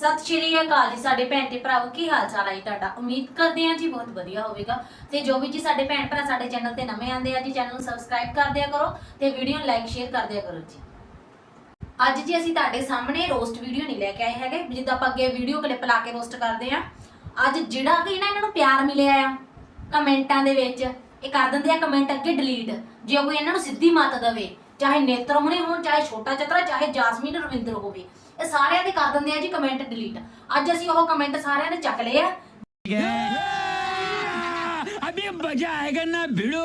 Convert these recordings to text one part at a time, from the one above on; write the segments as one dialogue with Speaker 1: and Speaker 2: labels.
Speaker 1: ਸਤਿ ਸ਼੍ਰੀ ਅਕਾਲ ਜੀ ਸਾਡੇ ਭੈਣ ਤੇ ਭਰਾਵੋ, ਕੀ ਹਾਲ ਚਾਲ ਹੈ ਜੀ ਤੁਹਾਡਾ? ਉਮੀਦ ਕਰਦੇ ਹਾਂ ਜੀ ਬਹੁਤ ਵਧੀਆ ਹੋਵੇਗਾ। ਤੇ ਜੋ ਵੀ ਜੀ ਸਾਡੇ ਭੈਣ ਭਰਾ ਸਾਡੇ ਚੈਨਲ ਤੇ ਨਵੇਂ ਆਂਦੇ ਆ ਜੀ, ਚੈਨਲ ਨੂੰ ਸਬਸਕ੍ਰਾਈਬ ਕਰ ਦਿਆ ਕਰੋ ਤੇ ਵੀਡੀਓ ਨੂੰ ਲਾਈਕ ਸ਼ੇਅਰ ਕਰ ਦਿਆ ਕਰੋ ਜੀ। ਅੱਜ ਜੀ ਅਸੀਂ ਤੁਹਾਡੇ ਸਾਹਮਣੇ ਰੋਸਟ ਵੀਡੀਓ ਨਹੀਂ ਲੈ ਕੇ ਆਏ ਹੈਗੇ, ਜਿੱਦਾਂ ਆਪਾਂ ਅੱਗੇ ਵੀਡੀਓ ਕਲਿੱਪ ਲਾ ਕੇ ਰੋਸਟ ਕਰਦੇ ਆ ਅੱਜ ਜਿਹੜਾ ਕਿ ਨਾ ਇਹਨਾਂ ਨੂੰ ਪਿਆਰ ਮਿਲਿਆ ਆ, ਕਮੈਂਟਾਂ ਦੇ ਵਿੱਚ, ਇਹ ਕਰ ਦਿੰਦੇ ਆ ਕਮੈਂਟ ਅੱਗੇ ਡਿਲੀਟ ਜੇ ਕੋਈ ਇਹਨਾਂ ਨੂੰ ਸਿੱਧੀ ਮੱਤ ਦੇਵੇ ਚਾਹੇ ਨੇਤਰ ਹੋਣੇ ਹੋਣ ਚਾਹੇ ਛੋਟਾ ਚਤਰਾ ਚਾਹੇ ਜਾਸਮੀਨ ਰਵਿੰਦਰ ਹੋਵੇ। ਇਹ ਸਾਰਿਆਂ ਦੇ ਕਰ ਦਿੰਦੇ ਆ ਜੀ ਕਮੈਂਟ ਡਿਲੀਟ ਅੱਜ ਅਸੀਂ ਉਹ ਕਮੈਂਟ ਸਾਰਿਆਂ ਨੇ ਚੱਕ ਲਏ ਆ।
Speaker 2: ਅਬੇ ਮਜ਼ਾ ਆਏਗਾ ਨਾ ਭਿੜੋ।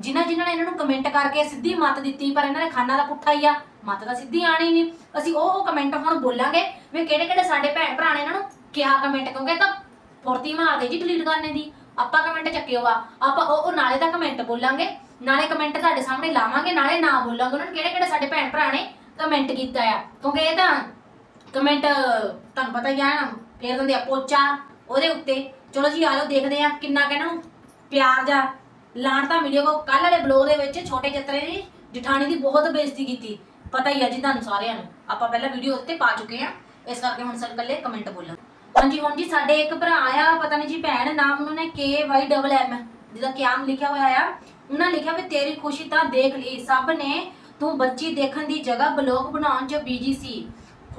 Speaker 1: ਜਿਨ੍ਹਾਂ ਜਿਨ੍ਹਾਂ ਨੇ ਇਹਨਾਂ ਨੂੰ ਕਮੈਂਟ ਕਰਕੇ ਸਿੱਧੀ ਮਤ ਦਿੱਤੀ ਪਰ ਇਹਨਾਂ ਨੇ ਖਾਨਾ ਦਾ ਪੁੱਠਾ ਹੀ ਆ। ਮਤ ਤਾਂ ਸਿੱਧੀ ਆਣੀ ਨਹੀਂ। ਅਸੀਂ ਉਹ ਉਹ ਕਮੈਂਟ ਹੁਣ ਬੋਲਾਂਗੇ ਵੀ ਕਿਹੜੇ ਕਿਹੜੇ ਸਾਡੇ ਭੈਣ ਭਰਾ ਨੇ ਇਹਨਾਂ ਨੂੰ ਕਿਹਾ ਕਮੈਂਟ ਕਿਉਂਕਿ ਤਾਂ ਫੁਰਤੀ ਮਾਰਦੇ ਜੀ ਡਿਲੀਟ ਕਰਨੇ ਦੀ। ਆਪਾਂ ਕਮੈਂਟ ਚੱਕਿਓ ਆ। ਆਪਾਂ ਉਹ ਉਹ ਨਾਲੇ ਦਾ ਕਮੈਂਟ ਬੋਲਾਂਗੇ। ਨਾਲੇ ਕਮੈਂਟ ਤੁਹਾਡੇ ਸਾਹਮਣੇ ਲਾਵਾਂਗੇ, ਨਾਲੇ ਨਾ ਬੋਲਾਂਗੇ। ਉਹਨਾਂ ਨੇ ਕਿਹੜੇ ਕਿਹੜੇ ਸਾਡੇ ਭੈਣ ਭਰਾ ਨੇ ਕਮੈਂਟ ਕੀਤਾ ਆ। ਕਿਉਂਕਿ ਇਹ ਤਾਂ ਕਮੈਂਟ ਤੁਹਾਨੂੰ ਪਤਾ ਹੀ ਆ ਨਾ ਫੇਰ ਦਿੰਦੇ ਆ ਪੋਚਾ ਉਹਦੇ ਉੱਤੇ। ਚਲੋ ਜੀ, ਆ ਜਾਓ, ਦੇਖਦੇ ਆ ਕਿੰਨਾ ਕਿ ਨੂੰ ਪਿਆਰ ਜਾਂ। ਲਾਣ ਤਾਂ ਮਿਲਿਆ ਕੋ ਕੱਲ ਵਾਲੇ ਬਲੌਗ ਦੇ ਵਿੱਚ ਛੋਟੇ ਚਤਰੇ ਦੀ, ਜਠਾਣੀ ਦੀ ਬਹੁਤ ਬੇਇੱਜ਼ਤੀ ਕੀਤੀ। ਪਤਾ ਹੀ ਆ ਜੀ ਤੁਹਾਨੂੰ ਸਾਰਿਆਂ ਨੂੰ। ਆਪਾਂ ਪਹਿਲਾਂ ਵੀਡੀਓ ਉੱਤੇ ਪਾ ਚੁੱਕੇ ਆ। ਇਸ ਕਰਕੇ ਹੁਣ ਸਰ ਇਕੱਲੇ ਕਮੈਂਟ ਬੋਲਾਂ ਹਾਂਜੀ, ਹੁਣ ਜੀ ਸਾਡੇ ਇੱਕ ਭਰਾ ਆਇਆ, ਪਤਾ ਨਹੀਂ ਜੀ ਭੈਣ, ਨਾਮ ਉਹਨਾਂ ਨੇ ਕੇ ਵਾਈ ਡਬਲ ਐਮ ਜਿਹਦਾ ਕਿਆਮ ਲਿਖਿਆ ਹੋਇਆ ਆ। ਉਹਨਾਂ ਲਿਖਿਆ ਵੀ ਤੇਰੀ ਖੁਸ਼ੀ ਤਾਂ ਦੇਖ ਲਈ, ਸਭ ਨੇ ਤੂੰ ਬੱਚੀ ਦੇਖਣ ਦੀ ਜਗ੍ਹਾ ਬਲੌਗ ਬਣਾਉਣ 'ਚ ਬੀਜੀ ਸੀ।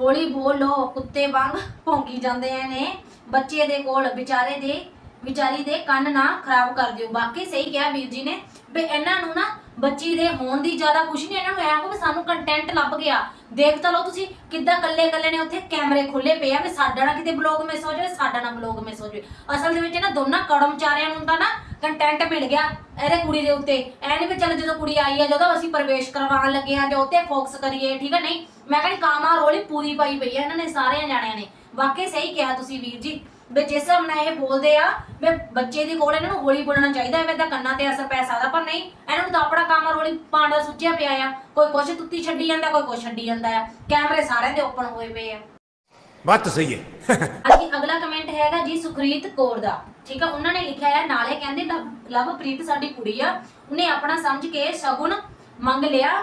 Speaker 1: ਹੌਲੀ ਬੋਲੋ, ਕੁੱਤੇ ਵਾਂਗ ਭੌਂਕੀ ਜਾਂਦੇ ਨੇ। ਬੱਚੇ ਦੇ ਕੋਲ, ਵਿਚਾਰੇ ਦੇ, ਵਿਚਾਰੀ ਦੇ ਕੰਨ ਨਾ ਖਰਾਬ ਕਰ ਦਿਓ। ਬਾਕੀ ਸਹੀ ਕਿਹਾ ਵੀਰ ਜੀ ਨੇ, ਵੀ ਇਹਨਾਂ ਨੂੰ ਨਾ ਬੱਚੀ ਦੇ ਹੋਣ ਦੀ ਜ਼ਿਆਦਾ ਕੁਛ ਨਹੀਂ, ਇਹਨਾਂ ਨੂੰ ਐਂ ਕਿ ਸਾਨੂੰ ਕੰਟੈਂਟ ਲੱਭ ਗਿਆ। ਦੇਖ ਤਾਂ ਲਓ ਤੁਸੀਂ ਕਿੱਦਾਂ ਕੱਲੇ ਕੱਲੇ ਨੇ ਉੱਥੇ ਕੈਮਰੇ ਖੁੱਲੇ ਪਏ ਆ ਵੀ ਸਾਡਾ ਨਾ ਕਿਤੇ ਬਲੌਗ ਮਿਸ ਹੋ ਜਾਵੇ, ਸਾਡਾ ਨਾ ਬਲੌਗ ਮਿਸ ਹੋ ਜਾਵੇ। ਅਸਲ ਦੇ ਵਿੱਚ ਇਹਨਾਂ ਦੋਨਾਂ ਕੜਮਚਾਰਿਆਂ ਨੂੰ ਤਾਂ ਨਾ ਕੰਟੈਂਟ ਮਿਲ ਗਿਆ ਇਹਦੇ ਕੁੜੀ ਦੇ ਉੱਤੇ। ਐ ਨਹੀਂ ਵੀ ਚੱਲ ਜਦੋਂ ਕੁੜੀ ਆਈ ਆ, ਜਦੋਂ ਅਸੀਂ ਪ੍ਰਵੇਸ਼ ਕਰਵਾਉਣ ਲੱਗੇ ਆ, ਜਾਂ ਉੱਤੇ ਫੋਕਸ ਕਰੀਏ, ਠੀਕ ਹੈ ਨਹੀਂ? ਮੈਂ ਕਹਿੰਦੀ ਕਾਮਾ ਰੋਲੀ ਪੂਰੀ ਪਾਈ ਪਈ ਆ ਇਹਨਾਂ ਨੇ, ਸਾਰਿਆਂ ਜਾਣਿਆਂ ਨੇ। ਵਾਕਈ ਸਹੀ ਕਿਹਾ ਤੁਸੀਂ ਵੀਰ ਜੀ। ਵੀ ਜਿਸ ਹਿਸਾਬ ਨਾਲ ਇਹ ਬੋਲਦੇ ਆ ਵੀ ਬੱਚੇ ਦੀ ਕੋਲ ਇਹਨਾਂ ਨੂੰ ਹੌਲੀ ਬੋਲਣਾ ਚਾਹੀਦਾ ਐਵੇਂ ਤਾਂ ਕੰਨਾਂ ਤੇ ਅਸਰ ਪੈ ਸਕਦਾ ਪਰ ਨਹੀਂ ਇਹਨਾਂ ਨੂੰ ਤਾਂ ਆਪਣਾ ਕੰਮ ਰੋਲੀ ਪਾਉਣ ਦਾ ਪਿਆ ਆ। ਕੋਈ ਕੁਛ ਤੁੱਤੀ ਛੱਡੀ ਜਾਂਦਾ ਕੋਈ ਕੁਛ ਛੱਡੀ ਜਾਂਦਾ ਆ। ਕੈਮਰੇ ਸਾਰਿਆਂ ਦੇ ਓਪਨ ਹੋਏ ਪਏ ਆ।
Speaker 3: ਬਾਤ ਸਹੀ ਹੈ।
Speaker 1: ਅੱਜ ਅਗਲਾ ਕਮੈਂਟ ਹੈਗਾ ਜੀ ਸੁਖਰੀਤ ਕੌਰ ਦਾ। ਠੀਕ ਆ ਉਹਨਾਂ ਨੇ ਲਿਖਿਆ ਹੈ ਨਾਲੇ ਕਹਿੰਦੇ ਲਵ- ਲਵਪ੍ਰੀਤ ਸਾਡੀ ਕੁੜੀ ਆ। ਉਹਨੇ ਆਪਣਾ ਸਮਝ ਕੇ ਸ਼ਗੁਨ ਮੰਗ ਲਿਆ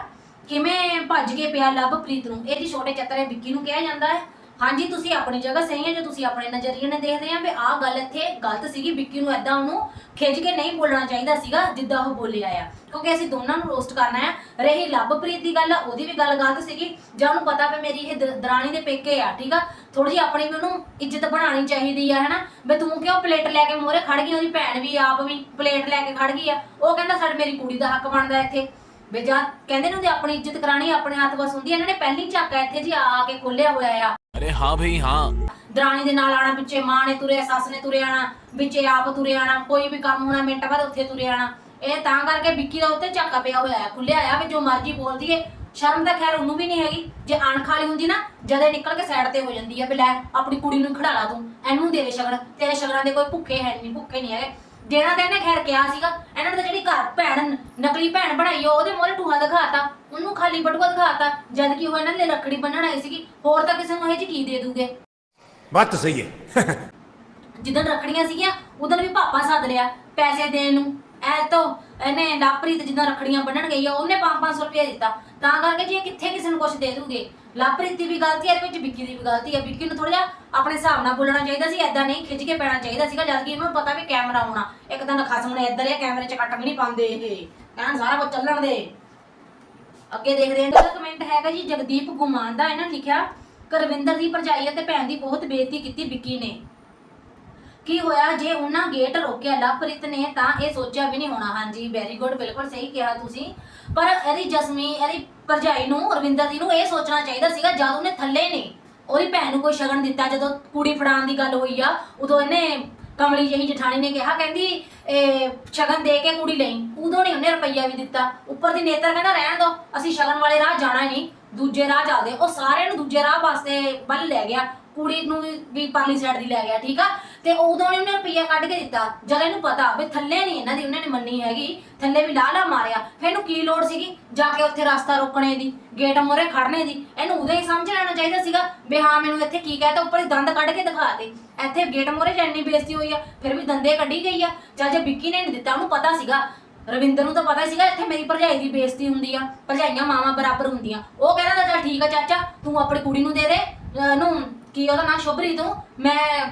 Speaker 1: ਕਿਵੇਂ ਭੱਜ ਕੇ ਪਿਆ ਲਵਪ੍ਰੀਤ ਨੂੰ। ਇਹ ਜੀ ਛੋਟੇ ਚੱਤਰੇ ਵਿੱਕੀ ਨੂੰ ਕਿਹਾ ਜਾਂਦਾ ਹੈ। ਹਾਂਜੀ, ਤੁਸੀਂ ਆਪਣੀ ਜਗ੍ਹਾ ਸਹੀ ਹੈ, ਜੇ ਤੁਸੀਂ ਆਪਣੇ ਨਜ਼ਰੀਏ ਨਾਲ ਦੇਖਦੇ ਆ ਵੀ ਆਹ ਗੱਲ ਇੱਥੇ ਗਲਤ ਸੀਗੀ, ਵਿੱਕੀ ਨੂੰ ਐਦਾਂ ਉਹਨੂੰ ਖਿੱਚ ਕੇ ਨਹੀਂ ਬੋਲਣਾ ਚਾਹੀਦਾ ਸੀਗਾ, ਜਿੱਦਾਂ ਉਹ ਬੋਲਿਆ ਆ। ਕਿਉਂਕਿ ਅਸੀਂ ਦੋਨਾਂ ਨੂੰ ਰੋਸਟ ਕਰਨਾ ਆ। ਰਹੀ ਲਵਪ੍ਰੀਤ ਦੀ ਗੱਲ ਆ ਉਹਦੀ ਵੀ ਗੱਲ ਗਲਤ ਸੀਗੀ। ਜਾਂ ਉਹਨੂੰ ਪਤਾ ਵੀ ਮੇਰੀ ਇਹ ਦ- ਦਰਾਣੀ ਦੇ ਪੇਕੇ ਆ, ਠੀਕ ਆ? ਥੋੜੀ ਜਿਹੀ ਆਪਣੀ ਵੀ ਉਹਨੂੰ ਇੱਜ਼ਤ ਬਣਾਉਣੀ ਚਾਹੀਦੀ ਆ, ਹਨਾ? ਵੀ ਤੂੰ ਕਿਉਂ ਪਲੇਟ ਲੈ ਕੇ ਮੋਰੇ ਖੜ ਗਈ? ਉਹਦੀ ਭੈਣ ਵੀ ਆਪ ਵੀ ਪਲੇਟ ਲੈ ਕੇ ਖੜ ਗਈ ਆ। ਉਹ ਕਹਿੰਦਾ ਸਾਡੇ ਮੇਰੀ ਕੁੜੀ ਦਾ ਹੱਕ ਬਣਦਾ ਇੱਥੇ। ਵੀ ਜਾਂ ਕਹਿੰਦੇ ਨੇ ਉਹਦੀ ਆਪਣੀ ਇੱਜ਼ਤ ਕਰਾਣੀ ਆਪਣੇ ਹੱਥ ਬਸ ਹੁੰਦੀ ਆ। ਇਹਨਾਂ ਨੇ ਪਹਿਲੀ ਝਾਕਾ ਇੱਥੇ ਜੀ ਆ ਆ ਕੇ ਖੋਲਿਆ ਹੋਇਆ ਆ
Speaker 2: अरे हाँ भाई हाँ
Speaker 1: ਦਰਾਣੀ ਦੇ ਨਾਲ ਆਣਾ ਵਿੱਚੇ ਮਾਂ ਨੇ ਤੁਰੇ ਸੱਸ ਨੇ ਤੁਰੇ ਆਣਾ ਵਿੱਚੇ ਆਪ ਤੁਰੇ ਆਣਾ ਕੋਈ ਵੀ ਕੰਮ ਹੋਣਾ ਮਿੰਟ ਬਾਅਦ ਉੱਥੇ ਤੁਰੇ ਆਣਾ ਇਹ ਤਾਂ ਕਰਕੇ ਵਿੱਕੀ ਦਾ ਉੱਤੇ ਝਾਕਾ ਪਿਆ ਹੋਇਆ ਹੈ ਖੁੱਲਿਆ ਆ ਵੀ ਜੋ ਮਰਜ਼ੀ ਬੋਲਦੀ ਏ ਸ਼ਰਮ ਤਾਂ ਖੈਰ ਉਹਨੂੰ ਵੀ ਨਹੀਂ ਹੈਗੀ ਜੇ ਅਣਖ ਵਾਲੀ ਹੁੰਦੀ ਨਾ ਜਦੇ ਨਿਕਲ ਕੇ ਸਾਈਡ ਤੇ ਹੋ ਜਾਂਦੀ ਆ ਵੀ ਲੈ ਆਪਣੀ ਕੁੜੀ ਨੂੰ ਖੜਾ ਲਾ ਤੂੰ ਇਹਨੂੰ ਦੇ ਦੇ ਸ਼ਗਨ ਤੇਰੇ ਸ਼ਗਨਾਂ ਦੇ ਕੋਈ ਭੁੱਖੇ ਹੈ ਨਹੀਂ ਭੁੱਖੇ ਨਹੀਂ ਹੈਗੇ ਦੇਣਾ ਤਾਂ ਇਹਨੇ ਖੈਰ ਕਿਹਾ ਸੀਗਾ ਇਹਨਾਂ ਨੇ ਤਾਂ ਜਿਹੜੀ ਘਰ ਭੈਣ ਨਕਲੀ ਭੈਣ ਬਣਾਈ ਆ, ਉਹਦੇ ਮੋਰੇ ਟੂਹਾ ਦਿਖਾਤਾ ਉਹਨੂੰ ਖਾਲੀ ਬਟੂਆ ਦਿਖਾਤਾ ਜਦ ਕਿ ਉਹ ਇਹਨਾਂ ਦੇ ਰੱਖੜੀ ਬੰਨਣ ਆਈ ਸੀਗੀ ਹੋਰ ਤਾਂ ਕਿਸੇ ਨੂੰ ਇਹ ਜੀ ਕੀ ਦੇ ਦੂਗੇ?
Speaker 3: ਬਾਤ ਤਾਂ ਸਹੀ ਹੈ।
Speaker 1: ਜਿੱਦਣ ਰੱਖੜੀਆਂ ਸੀਗੀਆਂ ਉਦੋਂ ਵੀ ਪਾਪਾ ਸੱਦ ਲਿਆ ਪੈਸੇ ਦੇਣ ਨੂੰ ਐ ਤੋਂ ਇਹਨੇ ਲਾਪਰੀਤ ਜਿੱਦਾਂ ਰੱਖੜੀਆਂ ਬੰਨਣ ਗਈ ਆ, ਉਹਨੇ 5-500 ਰੁਪਏ ਦਿੱਤਾ। ਤਾਂ ਕਰਕੇ ਜੀ ਇਹ ਕਿੱਥੇ ਕਿਸੇ ਨੂੰ ਕੁਝ ਦੇ ਦੂਗੇ? ਲਾਪਰੀਤ ਦੀ ਵੀ ਗਲਤੀ ਹੈ ਇਹਦੇ ਵਿੱਚ ਵਿੱਕੀ ਦੀ ਵੀ ਗਲਤੀ ਹੈ ਵਿੱਕੀ ਨੂੰ ਥੋੜਾ ਜਿਹਾ ਆਪਣੇ ਹਿਸਾਬ ਨਾਲ ਬੋਲਣਾ ਚਾਹੀਦਾ ਸੀ ਐਦਾਂ ਨਹੀਂ ਖਿੱਚ ਕੇ ਪੈਣਾ ਚਾਹੀਦਾ ਸੀਗਾ, ਜਦ ਕਿ ਇਹਨੂੰ ਪਤਾ ਵੀ ਕੈਮਰਾ ਆਉਣਾ। ਇੱਕ ਤਾਂ ਖਸਮ ਨੇ ਇੱਧਰ ਇਹ ਕੈਮਰੇ 'ਚ ਕੱਟ ਵੀ ਨਹੀਂ ਪਾਉਂਦੇ ਇਹ। ਕਹਿਣ ਸਾਰਾ ਕੁਝ ਚੱਲਣ ਦੇ। ਅੱਗੇ ਦੇਖਦੇ ਹਾਂ ਅਗਲਾ ਕਮੈਂਟ ਹੈਗਾ ਜੀ ਜਗਦੀਪ ਗੁਮਾਨ ਦਾ, ਇਹਨਾਂ ਨੇ ਲਿਖਿਆ, ਕਰਵਿੰਦਰ ਦੀ ਭਰਜਾਈ ਅਤੇ ਭੈਣ ਦੀ ਬਹੁਤ ਬੇਇੱਜ਼ਤੀ ਕੀਤੀ ਵਿੱਕੀ ਨੇ। ਕੀ ਹੋਇਆ? ਜੇ ਉਹਨਾਂ ਗੇਟ ਰੋਕਿਆ ਲਵਪ੍ਰੀਤ ਨੇ, ਤਾਂ ਇਹ ਸੋਚਿਆ ਵੀ ਨਹੀਂ ਹੋਣਾ। ਹਾਂਜੀ ਵੈਰੀ ਗੁੱਡ ਬਿਲਕੁਲ ਸਹੀ ਕਿਹਾ ਤੁਸੀਂ। ਪਰ ਇਹਦੀ ਜਸਮੀ, ਇਹਦੀ ਭਰਜਾਈ ਨੂੰ, ਰਵਿੰਦਰ ਦੀ ਨੂੰ ਇਹ ਸੋਚਣਾ ਚਾਹੀਦਾ ਸੀਗਾ, ਜਦ ਉਹਨੇ ਥੱਲੇ ਨਹੀਂ ਉਹਦੀ ਭੈਣ ਨੂੰ ਕੋਈ ਸ਼ਗਨ ਦਿੱਤਾ, ਜਦੋਂ ਕੁੜੀ ਫੜਾਉਣ ਦੀ ਗੱਲ ਹੋਈ ਆ, ਉਦੋਂ ਇਹਨੇ ਕਮਲੀ ਜਿਹੀ ਜਠਾਣੀ ਨੇ ਕਿਹਾ, ਕਹਿੰਦੀ, ਇਹ ਸ਼ਗਨ ਦੇ ਕੇ ਕੁੜੀ ਲਈ। ਉਦੋਂ ਨਹੀਂ ਉਹਨੇ ਰੁਪਈਆ ਵੀ ਦਿੱਤਾ। ਉੱਪਰ ਦੀ ਨੇਤਰ ਕਹਿੰਦਾ, ਰਹਿਣ ਦੋ, ਅਸੀਂ ਸ਼ਗਨ ਵਾਲੇ ਰਾਹ ਜਾਣਾ ਹੀ ਨਹੀਂ, ਦੂਜੇ ਰਾਹ ਚੱਲਦੇ ਉਹ ਸਾਰਿਆਂ ਨੂੰ ਦੂਜੇ ਰਾਹ ਵਾਸਤੇ ਵੱਲ ਲੈ ਗਿਆ। ਕੁੜੀ ਨੂੰ ਵੀ- ਵੀ ਪਾਲੀ ਸਾਈਡ ਦੀ ਲੈ ਗਿਆ, ਠੀਕ ਆ? ਤੇ ਉਦੋਂ ਇਹਨੇ ਰੁਪਈਆ ਕੱਢ ਕੇ ਦਿੱਤਾ। ਜਦ ਇਹਨੂੰ ਪਤਾ ਵੀ ਥੱਲੇ ਨਹੀਂ ਇਹਨਾਂ ਦੀ, ਉਹਨਾਂ ਨੇ ਮੰਨੀ ਹੈਗੀ, ਥੱਲੇ ਵੀ ਲਾਲਾ ਮਾਰਿਆ। ਫਿਰ ਇਹਨੂੰ ਕੀ ਲੋੜ ਸੀਗੀ? ਜਾ ਕੇ ਉੱਥੇ ਰਸਤਾ ਰੋਕਣੇ ਦੀ, ਗੇਟ ਮੋਰੇ ਖੜਨੇ ਦੀ। ਇਹਨੂੰ ਉਦੋਂ ਹੀ ਸਮਝ ਲੈਣਾ ਚਾਹੀਦਾ ਸੀਗਾ ਵੀ ਹਾਂ, ਮੈਨੂੰ ਇੱਥੇ ਕੀ ਕਹਿਤਾ, ਉੱਪਰ ਹੀ ਦੰਦ ਕੱਢ ਕੇ ਦਿਖਾ ਦੇ ਇੱਥੇ ਗੇਟ ਮੋਰੇ ਇੰਨੀ ਬੇਇੱਜ਼ਤੀ ਹੋਈ ਆ, ਫਿਰ ਵੀ ਦੰਦੇ ਕੱਢੀ ਗਈ ਆ। ਚੱਲ ਜੇ ਵਿੱਕੀ ਨੇ ਨਹੀਂ ਦਿੱਤਾ, ਉਹਨੂੰ ਪਤਾ ਸੀਗਾ। ਰਵਿੰਦਰ ਨੂੰ ਤਾਂ ਪਤਾ ਸੀਗਾ, ਇੱਥੇ ਮੇਰੀ ਭਰਜਾਈ ਦੀ ਬੇਇੱਜ਼ਤੀ ਹੁੰਦੀ ਆ। ਭਰਜਾਈਆਂ ਮਾਵਾਂ ਬਰਾਬਰ ਹੁੰਦੀਆਂ। ਉਹ ਕਹਿੰਦਾ ਤਾਂ ਚੱਲ ਠੀਕ ਆ ਚਾਚਾ, ਤੂੰ ਆਪਣੀ ਕੁੜੀ ਨੂੰ ਦੇ ਦੇ, ਅਹ, ਨੂੰ ਕੀ ਉਹਦਾ ਨਾਂ ਸ਼ੁਭਰੀਤ? ਨੂੰ ਮੈਂ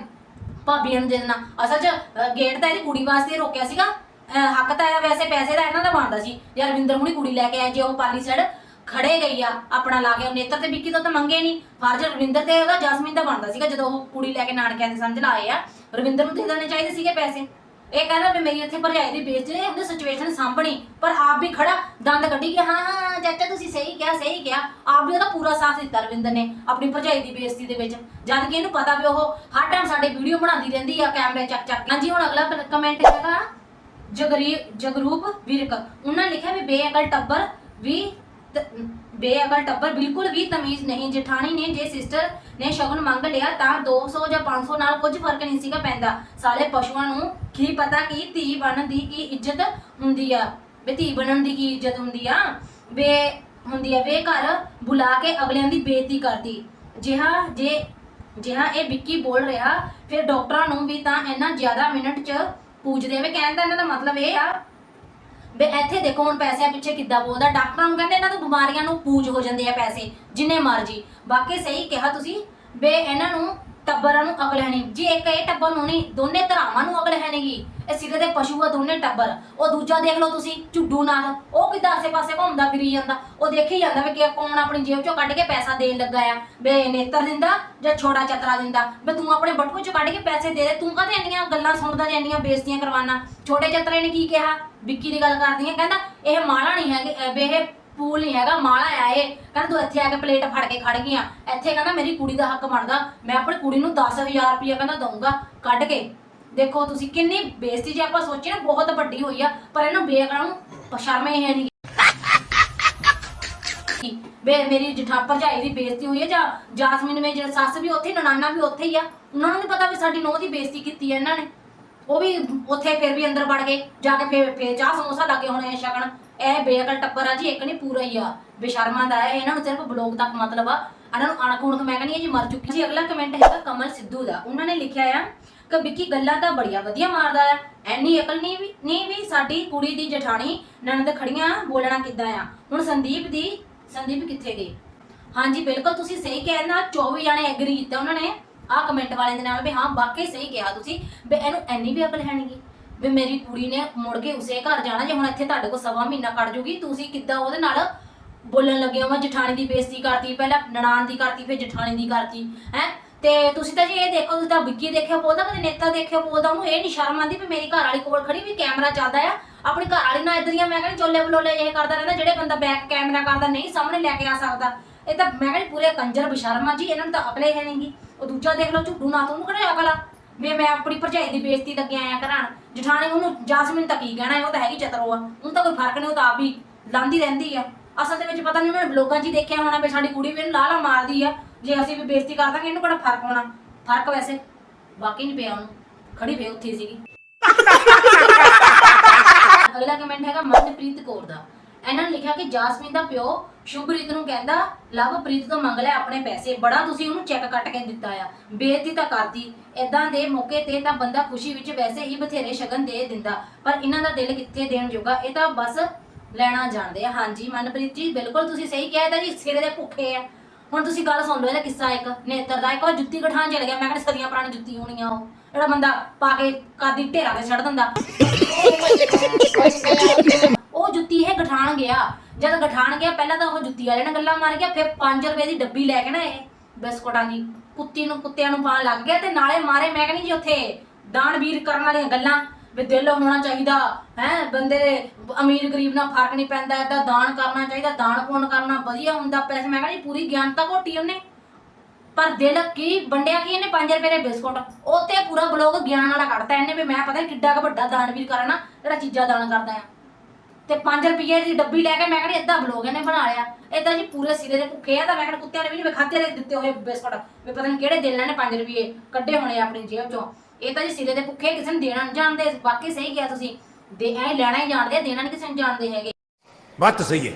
Speaker 1: ਭਾਬੀ ਨੂੰ ਦੇ ਦੇਣਾ ਅਸਲ 'ਚ ਅ, ਗੇਟ ਤਾਂ ਇਹਦੀ ਕੁੜੀ ਵਾਸਤੇ ਰੋਕਿਆ ਸੀਗਾ। ਅ, ਹੱਕ ਤਾਂ ਇਹ ਵੈਸੇ ਪੈਸੇ ਦਾ ਇਹਨਾਂ ਦਾ ਬਣਦਾ ਸੀ। ਯਾਰ ਰਵਿੰਦਰ ਹੁਣੀ ਕੁੜੀ ਲੈ ਕੇ ਆਏ ਜੇ ਉਹ ਪਾਲੀ ਸਾਈਡ ਖੜੇ ਗਈ ਆ ਆਪਣਾ ਲਾ ਕੇ ਉਹ ਨੇਤਰ ਤੇ ਵਿੱਕੀ ਤੋਂ ਤਾਂ ਮੰਗੇ ਨਹੀਂ ਫਰਜ਼ ਰਵਿੰਦਰ ਤੇ ਉਹਦਾ ਜਸਮੀਨ ਦਾ ਬਣਦਾ ਸੀਗਾ ਜਦੋਂ ਉਹ ਕੁੜੀ ਲੈ ਕੇ ਨਾਨਕਿਆਂ ਦੇ ਸਮਝ ਲਾਏ ਆ। ਰਵਿੰਦਰ ਨੂੰ ਦੇ ਦੇਣੇ ਚਾਹੀਦੇ ਸੀਗੇ ਪੈਸੇ। ਇਹ ਕਹਿੰਦਾ ਵੀ ਮੇਰੀ ਇੱਥੇ ਭਰਜਾਈ ਦੀ ਬੇਇੱਜ਼ਤੀ ਨੇ ਸਿਚੁਏਸ਼ਨ ਸਾਂਭਣੀ, ਪਰ ਆਪ ਵੀ ਖੜਾ, ਦੰਦ ਕੱਢੀ ਗਿਆ, ਹਾਂ ਹਾਂ ਚਾਚਾ ਤੁਸੀਂ ਸਹੀ ਕਿਹਾ ਸਹੀ ਕਿਹਾ, ਆਪ ਵੀ ਉਹਦਾ ਪੂਰਾ ਸਾਥ ਦਿੱਤਾ ਰਵਿੰਦਰ ਨੇ ਆਪਣੀ ਭਰਜਾਈ ਦੀ ਬੇਇੱਜ਼ਤੀ ਦੇ ਵਿੱਚ, ਜਦ ਕਿ ਇਹਨੂੰ ਪਤਾ ਵੀ ਉਹ ਹਰ ਟਾਈਮ ਸਾਡੇ ਵੀਡੀਓ ਬਣਾਉਂਦੀ ਰਹਿੰਦੀ ਆ ਕੈਮਰੇ ਚੱਕ ਚੱਕ। ਹਾਂਜੀ, ਹੁਣ ਅਗਲਾ ਕਮੈਂਟ ਹੈਗਾ, ਜਗਰੀ, ਜਗਰੂਪ ਵਿਰਕ, ਉਹਨਾਂ ਨੇ ਲਿਖਿਆ ਵੀ ਬੇਅਕਲ ਟੱਬਰ ਵੀ ਬੇਅਕਲ ਟੱਬਰ ਬਿਲਕੁਲ ਵੀ ਤਮੀਜ਼ ਨਹੀਂ, ਜਠਾਣੀ ਨੇ, ਜੇ ਸਿਸਟਰ ਨੇ ਸ਼ਗਨ ਮੰਗ ਲਿਆ, ਤਾਂ 200 ਜਾਂ 500 ਨਾਲ ਕੁਝ ਫ਼ਰਕ ਨਹੀਂ ਸੀਗਾ ਪੈਂਦਾ। ਸਾਲੇ ਪਸ਼ੂਆਂ ਨੂੰ ਕੀ ਪਤਾ ਕਿ ਧੀ ਬਣਨ ਦੀ ਕੀ ਇੱਜ਼ਤ ਹੁੰਦੀ ਆ? ਵੀ ਧੀ ਬਣਨ ਦੀ ਕੀ ਇੱਜ਼ਤ ਹੁੰਦੀ ਆ? ਬੇ ਹੁੰਦੀ ਆ ਵੇ ਘਰ ਬੁਲਾ ਕੇ ਅਗਲਿਆਂ ਦੀ ਬੇਇੱਜ਼ਤੀ ਕਰਦੀ। ਜਿਹਾ, ਜੇ, ਜਿਹਾ ਇਹ ਵਿੱਕੀ ਬੋਲ ਰਿਹਾ, ਫਿਰ ਡਾਕਟਰਾਂ ਨੂੰ ਵੀ ਤਾਂ ਇੰਨਾ ਜ਼ਿਆਦਾ ਮਿੰਟ 'ਚ ਪੂਜਦੇ ਵੇ। ਕਹਿਣ ਦਾ ਇਹਨਾਂ ਦਾ ਮਤਲਬ ਇਹ ਆ ਬੇ ਇੱਥੇ ਦੇਖੋ ਹੁਣ ਪੈਸਿਆਂ ਪਿੱਛੇ ਕਿੱਦਾਂ ਬੋਲਦਾ। ਡਾਕਟਰਾਂ ਨੂੰ ਕਹਿੰਦੇ ਇਹਨਾਂ ਤੋਂ ਬਿਮਾਰੀਆਂ ਨੂੰ ਪੂਜ ਹੋ ਜਾਂਦੇ ਆ ਪੈਸੇ, ਜਿੰਨੇ ਮਰਜ਼ੀ। ਬਾਕੀ ਸਹੀ ਕਿਹਾ ਤੁਸੀਂ ਬੇ ਇਹਨਾਂ ਨੂੰ ਟੱਬਰਾਂ ਨੂੰ ਅਕਲ ਹੈ ਨਹੀਂ। ਜੀ ਇੱਕ ਇਹ ਟੱਬਰ ਨੂੰ ਨਹੀਂ, ਦੋਨੇ ਧਰਾਵਾਂ ਨੂੰ ਅਕਲ ਹੈ ਨਹੀਂਗੀ। ਇਹ ਸਿਰੇ ਦੇ ਪਸ਼ੂ ਆ ਦੋਨੇ ਟੱਬਰ। ਉਹ ਦੂਜਾ ਦੇਖ ਲਓ ਤੁਸੀਂ, ਝੁੱਡੂ ਨਾਲ। ਉਹ ਕਿੱਦਾਂ ਆਸੇ-ਪਾਸੇ ਘੁੰਮਦਾ ਫਿਰੀ ਜਾਂਦਾ। ਉਹ ਦੇਖੀ ਜਾਂਦਾ ਵੀ ਕਿ ਕੌਣ ਆਪਣੀ ਜੇਬ ਚੋਂ ਕੱਢ ਕੇ ਪੈਸਾ ਦੇਣ ਲੱਗਾ ਆ। ਬੇ ਨੇਤਰ ਦਿੰਦਾ ਜਾਂ ਛੋੜਾ ਚਤਰਾ ਦਿੰਦਾ। ਵੀ ਤੂੰ ਆਪਣੇ ਬਟੂਏ ਚੋਂ ਕੱਢ ਕੇ ਪੈਸੇ ਦੇ ਦੇ। ਤੂੰ ਕਾਹਦੇ ਇੰਨੀਆਂ ਗੱਲਾਂ ਸੁਣਦਾ ਜਾਂ ਇੰਨੀਆਂ ਬੇਇੱਜ਼ਤੀਆਂ ਕਰਵਾਨਾ ਛੋਟੇ ਚਤਰੇ ਨੇ ਕੀ ਕਿਹਾ? ਵਿੱਕੀ ਦੀ ਗੱਲ ਕਰਦੀਆਂ ਕਹਿੰਦਾ, ਇਹ ਮਾਲਾ ਨਹੀਂ ਹੈਗੇ, ਅਹ ਇਹ ਪੂਲ ਨਹੀਂ ਹੈਗਾ, ਮਾਲਾ ਆ ਇਹ। ਕਹਿੰਦਾ ਤੂੰ ਇੱਥੇ ਆ ਕੇ ਪਲੇਟ ਫੜ ਕੇ ਖੜ ਗਈ ਇੱਥੇ ਕਹਿੰਦਾ ਮੇਰੀ ਕੁੜੀ ਦਾ ਹੱਕ ਬਣਦਾ। ਮੈਂ ਆਪਣੀ ਕੁੜੀ ਨੂੰ 10000 ਰੁਪਏ ਕਹਿੰਦਾ ਦਊਂਗਾ, ਕੱਢ ਕੇ। ਦੇਖੋ ਤੁਸੀਂ ਕਿੰਨੀ ਬੇਇੱਜ਼ਤੀ ਜੇ ਆਪਾਂ ਸੋਚੀਏ ਨਾ, ਬਹੁਤ ਵੱਡੀ ਹੋਈ ਆ, ਪਰ ਇਹਨੂੰ ਬੇਅਕਲਾਂ ਨੂੰ ਸ਼ਰਮ ਹੀ ਹੈ ਨਹੀਂ ਬੇ, ਮੇਰੀ ਜਠਾ ਭਰਜਾਈ ਦੀ ਬੇਇੱਜ਼ਤੀ ਹੋਈ ਹੈ ਜਾਂ ਜਾਸਮੀਨ ਮੇ ਜਿਹੜਾ ਸੱਸ ਵੀ ਉੱਥੇ, ਨਨਾਨਾ ਵੀ ਉੱਥੇ ਹੀ ਆ। ਉਹਨਾਂ ਨੂੰ ਨਹੀਂ ਪਤਾ ਵੀ ਸਾਡੀ ਨੋਹ ਦੀ ਬੇਇੱਜ਼ਤੀ ਕੀਤੀ ਹੈ ਇਹਨਾਂ ਨੇ। ਉਹ ਵੀ ਉੱਥੇ ਫਿਰ ਵੀ ਅੰਦਰ ਵੜ ਗਏ, ਜਾ ਕੇ ਫੇਰ, ਫਿਰ ਚਾਹ ਸਮੋਸਾ ਲੱਗੇ ਹੋਣੇ ਆ ਛਕਣ ਇਹ ਬੇਅਕਲ ਟੱਬਰ ਆ ਜੀ, ਇੱਕ ਨਹੀਂ, ਪੂਰਾ ਹੀ ਆ। ਬੇਸ਼ਰਮਾਂ ਦਾ ਹੈ ਇਹਨਾਂ ਨੂੰ ਸਿਰਫ ਬਲੌਗ ਤੱਕ ਮਤਲਬ ਆ। ਇਹਨਾਂ ਨੂੰ ਅਣਖ ਉਣਖ, ਮੈਂ ਕਹਿੰਦੀ ਆ ਜੀ, ਮਰ ਚੁੱਕੀ ਜੀ। ਅਗਲਾ ਕਮੈਂਟ ਹੈਗਾ ਕਮਲ ਸਿੱਧੂ ਦਾ। ਉਹਨਾਂ ਨੇ ਲਿਖਿਆ ਆ ਕਿ ਵਿੱਕੀ ਗੱਲਾਂ ਤਾਂ ਬੜੀਆਂ ਵਧੀਆ ਮਾਰਦਾ ਆ। ਐਨੀ ਅਕਲ ਨਹੀਂ ਵੀ ਨਹੀਂ ਵੀ ਸਾਡੀ ਕੁੜੀ ਦੀ ਜਠਾਣੀ ਨਣਦ ਖੜੀਆਂ ਬੋਲਣਾ ਕਿੱਦਾਂ ਆ? ਹੁਣ ਸੰਦੀਪ ਦੀ ਸੰਦੀਪ ਕਿੱਥੇ ਗਈ? ਹਾਂਜੀ, ਬਿਲਕੁਲ ਤੁਸੀਂ ਸਹੀ ਕਹਿਣਾ ਨਾ 24 ਜਣੇ ਐਗਰੀ ਕੀਤਾ ਉਹਨਾਂ ਨੇ। ਆਹ ਕਮੈਂਟ ਵਾਲਿਆਂ ਦੇ ਨਾਲ ਵੀ, ਹਾਂ, ਵਾਕਈ ਸਹੀ ਕਿਹਾ ਤੁਸੀਂ। ਵੀ ਇਹਨੂੰ ਐਨੀ ਵੀ ਅਕਲ ਹੈ ਨਹੀਂਗੀ ਵੀ ਮੇਰੀ ਕੁੜੀ ਨੇ ਮੁੜ ਕੇ ਉਸੇ ਘਰ ਜਾਣਾ, ਜੇ ਹੁਣ ਇੱਥੇ ਤੁਹਾਡੇ ਕੋਲ ਸਵਾ ਮਹੀਨਾ ਕੱਢ ਜੂਗੀ, ਤੁਸੀਂ ਕਿੱਦਾਂ ਉਹਦੇ ਨਾਲ ਬੋਲਣ ਲੱਗੇ ਹੋ? ਮੈਂ ਜਠਾਣੀ ਦੀ ਬੇਇੱਜ਼ਤੀ ਕਰਤੀ, ਪਹਿਲਾਂ ਨਨਾਣ ਦੀ ਕਰਤੀ, ਫਿਰ ਜਠਾਣੀ ਦੀ ਕਰਤੀ, ਹੈ? ਤੇ ਤੁਸੀਂ ਤਾਂ ਜੀ ਇਹ ਦੇਖੋ, ਤੁਸੀਂ ਤਾਂ ਵਿੱਕੀ ਦੇਖਿਆ ਬੋਲਦਾ ਕਦੇ ਨੇਤਾ ਦੇਖਿਆ ਬੋਲਦਾ ਉਹਨੂੰ ਇਹ ਨਹੀਂ ਸ਼ਰਮ ਆਉਂਦੀ ਵੀ ਮੇਰੀ ਘਰ ਵਾਲੀ ਕੋਲ ਖੜੀ ਵੀ ਕੈਮਰਾ ਚੱਲਦਾ ਆ। ਆਪਣੀ ਘਰ ਵਾਲੀ ਨਾਲ ਇਦਾਂ ਦੀਆਂ ਮੈਂ ਕਹਿੰਦੀ ਚੋਲੇ ਬਲੋਲੇ ਇਹ ਕਰਦਾ ਰਹਿੰਦਾ, ਜਿਹੜੇ ਬੰਦਾ ਬੈਕ ਕੈਮਰਾ ਕਰਦਾ, ਨਹੀਂ ਸਾਹਮਣੇ ਲੈ ਕੇ ਆ ਸਕਦਾ। ਇਹ ਤਾਂ ਮੈਂ ਕਹਿੰਦੀ ਪੂਰੇ ਕੰਜਰ ਬਸ਼ਰਮਾ ਜੀ, ਇਹਨਾਂ ਨੂੰ ਤਾਂ ਅਕਲੇ ਹੈ ਨਹੀਂਗੀ ਉਹ ਦੂਜਾ ਦੇਖ ਲਓ, ਝੁੱਡੂ ਨਾ ਉਹਨੂੰ ਕਿਹੜਾ ਅਕਲ ਆ। ਵੀ ਮੈਂ ਆਪਣੀ ਭਰਜਾਈ ਦੀ ਬੇਇੱਜ਼ਤੀ ਲੱਗੇ ਆਇਆ ਕਰਾਂ ਜਠਾਣੀ ਉਹਨੂੰ ਜਾਸਮੀਨ ਤਾਂ ਕੀ ਕਹਿਣਾ ਹੈ, ਉਹ ਤਾਂ ਹੈਗੀ ਚਤਰੋ ਆ। ਉਹਨੂੰ ਤਾਂ ਕੋਈ ਫ਼ਰਕ ਨਹੀਂ ਉਹ ਤਾਂ ਆਪ ਹੀ ਲਾਂਦੀ ਰਹਿੰਦੀ ਆ। ਅਸਲ ਦੇ ਵਿੱਚ ਪਤਾ ਨਹੀਂ ਉਹਨਾਂ ਨੇ ਬਲੋਗਾਂ 'ਚ ਹੀ ਦੇਖਿਆ ਹੋਣਾ ਵੀ ਸਾਡੀ ਕੁੜੀ ਵੀ ਇਹਨੂੰ ਲਾਲਾ ਮਾਰਦੀ ਆ। ਜੇ ਅਸੀਂ ਵੀ ਬੇਇੱਜ਼ਤੀ ਕਰ ਦਾਂਗੇ ਇਹਨੂੰ ਕਿਹੜਾ ਫ਼ਰਕ ਹੋਣਾ? ਫ਼ਰਕ ਵੈਸੇ ਵਾਕਈ ਨਹੀਂ ਪਿਆ ਉਹਨੂੰ। ਖੜੀ ਵੇ ਉੱਥੇ ਸੀਗੀ। ਅਗਲਾ ਕਮੈਂਟ ਹੈਗਾ ਮਨਪ੍ਰੀਤ ਕੌਰ ਦਾ। ਇਹਨਾਂ ਨੇ ਲਿਖਿਆ ਕਿ ਜਾਸਮੀਨ ਦਾ ਪਿਓ ਸ਼ੁਭਰੀਤ ਨੂੰ ਕਹਿੰਦਾ ਲਵਪ੍ਰੀਤ ਤੋਂ ਮੰਗ ਲੈ ਆਪਣੇ ਪੈਸੇ। ਬੜਾ ਤੁਸੀਂ ਉਹਨੂੰ ਚੈੱਕ ਕੱਟ ਕੇ ਦਿੱਤਾ ਆ। ਬੇਇੱਜ਼ਤੀ ਤਾਂ ਕਰਦੀ ਇਦਾਂ ਦੇ ਮੌਕੇ ਤੇ ਤਾਂ ਬੰਦਾ ਖੁਸ਼ੀ ਵਿੱਚ ਵੈਸੇ ਹੀ ਬਥੇਰੇ ਸ਼ਗਨ ਦੇ ਦਿੰਦਾ। ਪਰ ਇਹਨਾਂ ਦਾ ਦਿਲ ਕਿੱਥੇ ਦੇਣ ਜੋਗਾ? ਇਹ ਤਾਂ ਬਸ ਲੈਣਾ ਜਾਣਦੇ ਆ। ਹਾਂਜੀ ਮਨਪ੍ਰੀਤ ਜੀ ਬਿਲਕੁਲ ਤੁਸੀਂ ਸਹੀ ਕਿਹਾ ਇਹ ਤਾਂ ਜੀ ਸਿਰੇ ਦੇ ਭੁੱਖੇ ਆ। ਹੁਣ ਤੁਸੀਂ ਗੱਲ ਸੁਣ ਲਓ ਇਹਦਾ ਕਿੱਸਾ ਇੱਕ। ਨੇਤਰ ਦਾ ਇੱਕ ਵਾਰ ਜੁੱਤੀ ਗਠਾਂ ਚਲ ਗਿਆ। ਮੈਂ ਕਹਿੰਦਾ ਸਦੀਆਂ ਪੁਰਾਣੀ ਜੁੱਤੀ ਹੋਣੀ ਆ ਉਹ। ਜਿਹੜਾ ਬੰਦਾ ਪਾ ਕੇ ਕਾਦੀ ਢੇਰਾ ਤੇ ਛੱਡ ਦਿੰਦਾ। ਉਹ ਜੁੱਤੀ ਇਹ ਗਠਾਣ ਗਿਆ। ਜਦ ਗਠਾਣ ਗਿਆ, ਪਹਿਲਾਂ ਤਾਂ ਉਹ ਜੁੱਤੀ ਵਾਲੇ ਨਾਲ ਗੱਲਾਂ ਮਾਰ ਗਿਆ, ਫਿਰ 5 ਰੁਪਏ ਦੀ ਡੱਬੀ ਲੈ ਕੇ ਨਾ ਇਹ ਬਿਸਕੁਟਾਂ ਦੀ, ਕੁੱਤੀ ਨੂੰ, ਕੁੱਤਿਆਂ ਨੂੰ ਪਾਣ ਲੱਗ ਗਿਆ ਤੇ ਨਾਲੇ ਮਾਰੇ, ਮੈਂ ਕਹਿੰਦੀ ਜੀ ਉੱਥੇ ਦਾਨ ਵੀਰ ਕਰਨ ਵਾਲੀਆਂ ਗੱਲਾਂ ਵੀ ਦਿਲ ਹੋਣਾ ਚਾਹੀਦਾ, ਹੈ, ਬੰਦੇ ਅਮੀਰ ਗਰੀਬ ਨਾਲ ਫ਼ਰਕ ਨਹੀਂ ਪੈਂਦਾ, ਏਦਾਂ ਦਾਨ ਕਰਨਾ ਚਾਹੀਦਾ, ਦਾਨ ਪੁੰਨ ਕਰਨਾ ਵਧੀਆ ਹੁੰਦਾ, ਪੈਸੇ ਮੈਂ ਕਹਿੰਦੀ ਪੂਰੀ ਗਿਆਨਤਾ ਘੋਟੀ ਉਹਨੇ। ਪਰ ਦਿਲ ਕੀ ਵੰਡਿਆ ਕੀ ਇਹਨੇ 5 ਰੁਪਏ ਦੇ ਬਿਸਕੁਟ? ਉਹ ਤੇ ਪੂਰਾ ਬਲੌਗ ਗਿਆਨ ਵਾਲਾ ਕੱਢਤਾ ਇਹਨੇ ਵੀ ਮੈਂ ਪਤਾ ਨੀ ਕਿੱਡਾ ਕੁ ਵੱਡਾ ਦਾਨਵੀਰ ਕਰਨਾ ਜਿਹੜਾ ਚੀਜ਼ਾਂ ਦਾਨ ਕਰਦਾ ਆ। ਤੇ 5 ਰੁਪਏ ਦੀ ਡੱਬੀ ਲੈ ਕੇ ਮੈਂ ਕਹਿੰਦੀ ਇਦਾਂ ਬਲੌਗ ਇਹਨੇ ਬਣਾ ਲਿਆ। ਇਦਾਂ ਜੀ ਪੂਰੇ ਸਿਰੇ ਦੇ ਭੁੱਖੇ ਆ ਤਾਂ ਮੈਂ ਕਹਿੰਦਾ ਕੁੱਤਿਆਂ ਨੇ ਵੀ ਨਹੀਂ ਖਾਤੇ ਦੇ ਦਿੱਤੇ ਹੋਏ ਬਿਸਕਟ। ਵੀ ਪਤਾ ਨਹੀਂ ਕਿਹੜੇ ਦਿਨ ਨੇ 5 ਰੁਪਏ ਕੱਢੇ ਹੋਣੇ ਆਪਣੀ ਜੇਬ ਚੋਂ। ਇਹ ਤਾਂ ਜੀ ਸਿਰੇ ਦੇ ਭੁੱਖੇ ਕਿਸੇ ਨੂੰ ਦੇਣਾ ਨਹੀਂ ਜਾਣਦੇ ਬਾਕੀ ਸਹੀ ਗਿਆ ਤੁਸੀਂ। ਦੇ ਐ ਲੈਣਾ ਹੀ ਜਾਣਦੇ ਦੇਣਾ ਨਹੀਂ ਕਿਸੇ ਨੂੰ ਜਾਣਦੇ ਹੈਗੇ।
Speaker 3: ਬਾਤ ਸਹੀ ਹੈ।